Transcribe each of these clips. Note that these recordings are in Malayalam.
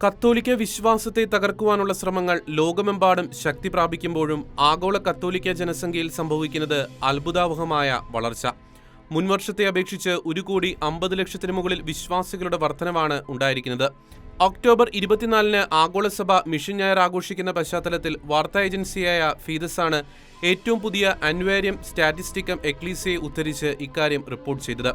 കത്തോലിക്ക വിശ്വാസത്തെ തകർക്കുവാനുള്ള ശ്രമങ്ങൾ ലോകമെമ്പാടും ശക്തി പ്രാപിക്കുമ്പോഴും ആഗോള കത്തോലിക്ക ജനസംഖ്യയിൽ സംഭവിക്കുന്നത് അത്ഭുതാവഹമായ വളർച്ച. മുൻവർഷത്തെ അപേക്ഷിച്ച് ഒരു കോടി അമ്പത് ലക്ഷത്തിന് മുകളിൽ വിശ്വാസികളുടെ വർധനവാണ് ഉണ്ടായിരിക്കുന്നത്. ഒക്ടോബർ ഇരുപത്തിനാലിന് ആഗോളസഭ മിഷൻ ഞായർ ആഘോഷിക്കുന്ന പശ്ചാത്തലത്തിൽ വാർത്താ ഏജൻസിയായ ഫീദസാണ് ഏറ്റവും പുതിയ അൻവേരിയം സ്റ്റാറ്റിസ്റ്റിക്കം എക്ലീസിയെ ഉദ്ധരിച്ച് ഇക്കാര്യം റിപ്പോർട്ട് ചെയ്തത്.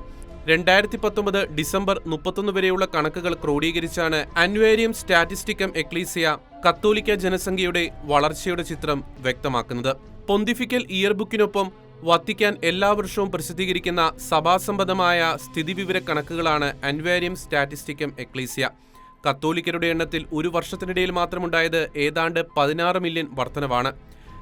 രണ്ടായിരത്തി പത്തൊമ്പത് ഡിസംബർ മുപ്പത്തൊന്ന് വരെയുള്ള കണക്കുകൾ ക്രോഡീകരിച്ചാണ് അൻവേരിയം സ്റ്റാറ്റിസ്റ്റിക്കം എക്ലീസിയ കത്തോലിക്ക ജനസംഖ്യയുടെ വളർച്ചയുടെ ചിത്രം വ്യക്തമാക്കുന്നത്. പൊന്തിഫിക്കൽ ഇയർബുക്കിനൊപ്പം വത്തിക്കാൻ എല്ലാ വർഷവും പ്രസിദ്ധീകരിക്കുന്ന സഭാസംബന്ധമായ സ്ഥിതിവിവര കണക്കുകളാണ് അൻവേരിയം സ്റ്റാറ്റിസ്റ്റിക്കം എക്ലീസിയ. കത്തോലിക്കരുടെ എണ്ണത്തിൽ ഒരു വർഷത്തിനിടയിൽ മാത്രമുണ്ടായത് ഏതാണ്ട് പതിനാറ് മില്യൺ വർധനവാണ്.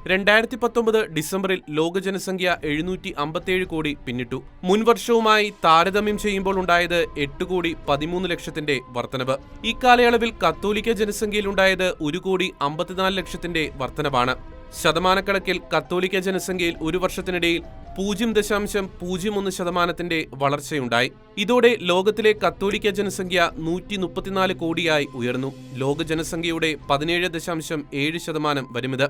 രണ്ടായിരത്തി പത്തൊമ്പത് ഡിസംബറിൽ ലോക ജനസംഖ്യ എഴുന്നൂറ്റി അമ്പത്തിയേഴ് കോടി പിന്നിട്ടു. മുൻവർഷവുമായി താരതമ്യം ചെയ്യുമ്പോൾ ഉണ്ടായത് എട്ട് കോടി പതിമൂന്ന് ലക്ഷത്തിന്റെ വർധനവ്. ഇക്കാലയളവിൽ കത്തോലിക്ക ജനസംഖ്യയിൽ ഉണ്ടായത് ഒരു കോടി അമ്പത്തിനാല് ലക്ഷത്തിന്റെ വർധനവാണ്. ശതമാനക്കണക്കിൽ കത്തോലിക്ക ജനസംഖ്യയിൽ ഒരു വർഷത്തിനിടയിൽ പൂജ്യം ദശാംശം പൂജ്യം ഒന്ന് ശതമാനത്തിന്റെ വളർച്ചയുണ്ടായി. ഇതോടെ ലോകത്തിലെ കത്തോലിക്ക ജനസംഖ്യ നൂറ്റി മുപ്പത്തിനാല് കോടിയായി ഉയർന്നു. ലോക ജനസംഖ്യയുടെ പതിനേഴ് ദശാംശം ഏഴ് ശതമാനം വരുമിത്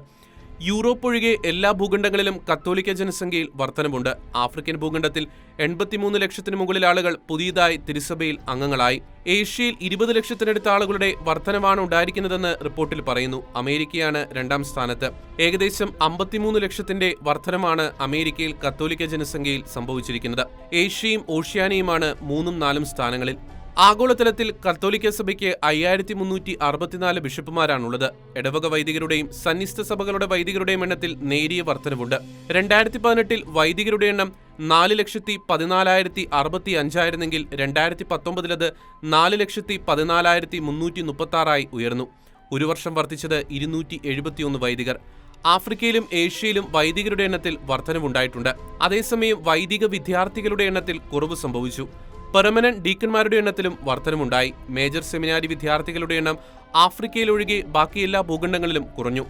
യൂറോപ്പ് ഒഴികെ എല്ലാ ഭൂഖണ്ഡങ്ങളിലും കത്തോലിക്ക ജനസംഖ്യയിൽ വർധനമുണ്ട്. ആഫ്രിക്കൻ ഭൂഖണ്ഡത്തിൽ എൺപത്തിമൂന്ന് ലക്ഷത്തിന് മുകളിൽ ആളുകൾ പുതിയതായി തിരുസഭയിൽ അംഗങ്ങളായി. ഏഷ്യയിൽ ഇരുപത് ലക്ഷത്തിനടുത്ത ആളുകളുടെ വർധനവാണ് ഉണ്ടായിരിക്കുന്നതെന്ന് റിപ്പോർട്ടിൽ പറയുന്നു. അമേരിക്കയാണ് രണ്ടാം സ്ഥാനത്ത്. ഏകദേശം അമ്പത്തിമൂന്ന് ലക്ഷത്തിന്റെ വർധനമാണ് അമേരിക്കയിൽ കത്തോലിക്ക ജനസംഖ്യയിൽ സംഭവിച്ചിരിക്കുന്നത്. ഏഷ്യയും ഓഷ്യാനയുമാണ് മൂന്നും നാലും സ്ഥാനങ്ങളിൽ. ആഗോളതലത്തിൽ കത്തോലിക്ക സഭയ്ക്ക് അയ്യായിരത്തി മുന്നൂറ്റി അറുപത്തിനാല് ബിഷപ്പുമാരാണുള്ളത്. ഇടവക വൈദികരുടെയും സന്നിസ്ഥ സഭകളുടെ വൈദികരുടെയും എണ്ണത്തിൽ നേരിയ വർധനവുണ്ട്. രണ്ടായിരത്തി പതിനെട്ടിൽ വൈദികരുടെ എണ്ണം നാല് ലക്ഷത്തി പതിനാലായിരത്തി അറുപത്തി അഞ്ചായിരുന്നെങ്കിൽ രണ്ടായിരത്തി പത്തൊമ്പതിലത് നാല് ലക്ഷത്തി പതിനാലായിരത്തി മുന്നൂറ്റി മുപ്പത്തി ഉയർന്നു. ഒരു വർഷം വർദ്ധിച്ചത് ഇരുന്നൂറ്റി എഴുപത്തിയൊന്ന് വൈദികർ. ആഫ്രിക്കയിലും ഏഷ്യയിലും വൈദികരുടെ എണ്ണത്തിൽ വർധനവുണ്ടായിട്ടുണ്ട്. അതേസമയം വൈദിക വിദ്യാർത്ഥികളുടെ എണ്ണത്തിൽ കുറവ് സംഭവിച്ചു. പെർമനന്റ് ഡീക്കന്മാരുടെ എണ്ണത്തിലും വർധനമുണ്ടായി. മേജർ സെമിനാരി വിദ്യാർത്ഥികളുടെ എണ്ണം ആഫ്രിക്കയിലൊഴികെ ബാക്കി എല്ലാ ഭൂഖണ്ഡങ്ങളിലും കുറഞ്ഞു.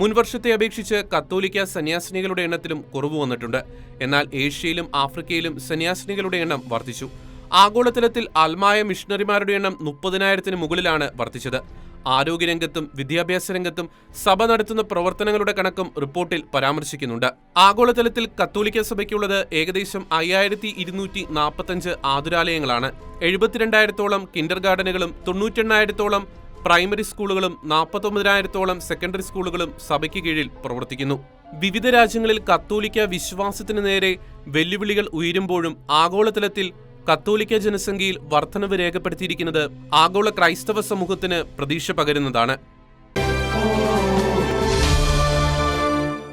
മുൻവർഷത്തെ അപേക്ഷിച്ച് കത്തോലിക്ക സന്യാസിനികളുടെ എണ്ണത്തിലും കുറവ് വന്നിട്ടുണ്ട്. എന്നാൽ ഏഷ്യയിലും ആഫ്രിക്കയിലും സന്യാസിനികളുടെ എണ്ണം വർദ്ധിച്ചു ആഗോളതലത്തിൽ അൽമായ മിഷണറിമാരുടെ എണ്ണം മുപ്പതിനായിരത്തിന് മുകളിലാണ് വർദ്ധിച്ചത് ആരോഗ്യരംഗത്തും വിദ്യാഭ്യാസ രംഗത്തും സഭ നടത്തുന്ന പ്രവർത്തനങ്ങളുടെ കണക്കും റിപ്പോർട്ടിൽ പരാമർശിക്കുന്നുണ്ട്. ആഗോളതലത്തിൽ കത്തോലിക്ക സഭയ്ക്കുള്ളത് ഏകദേശം അയ്യായിരത്തി ഇരുന്നൂറ്റി നാൽപ്പത്തഞ്ച് ആതുരാലയങ്ങളാണ്. എഴുപത്തിരണ്ടായിരത്തോളം കിൻഡർ ഗാർഡനുകളും തൊണ്ണൂറ്റെണ്ണായിരത്തോളം പ്രൈമറി സ്കൂളുകളും നാൽപ്പത്തൊമ്പതിനായിരത്തോളം സെക്കൻഡറി സ്കൂളുകളും സഭയ്ക്ക് കീഴിൽ പ്രവർത്തിക്കുന്നു. വിവിധ രാജ്യങ്ങളിൽ കത്തോലിക്ക വിശ്വാസത്തിന് നേരെ വെല്ലുവിളികൾ ഉയരുമ്പോഴും ആഗോളതലത്തിൽ കത്തോലിക്ക ജനസംഖ്യയിൽ വർധനവ് രേഖപ്പെടുത്തിയിരിക്കുന്നത് ആഗോള ക്രൈസ്തവ സമൂഹത്തിന് പ്രതീക്ഷ പകരുന്നതാണ്.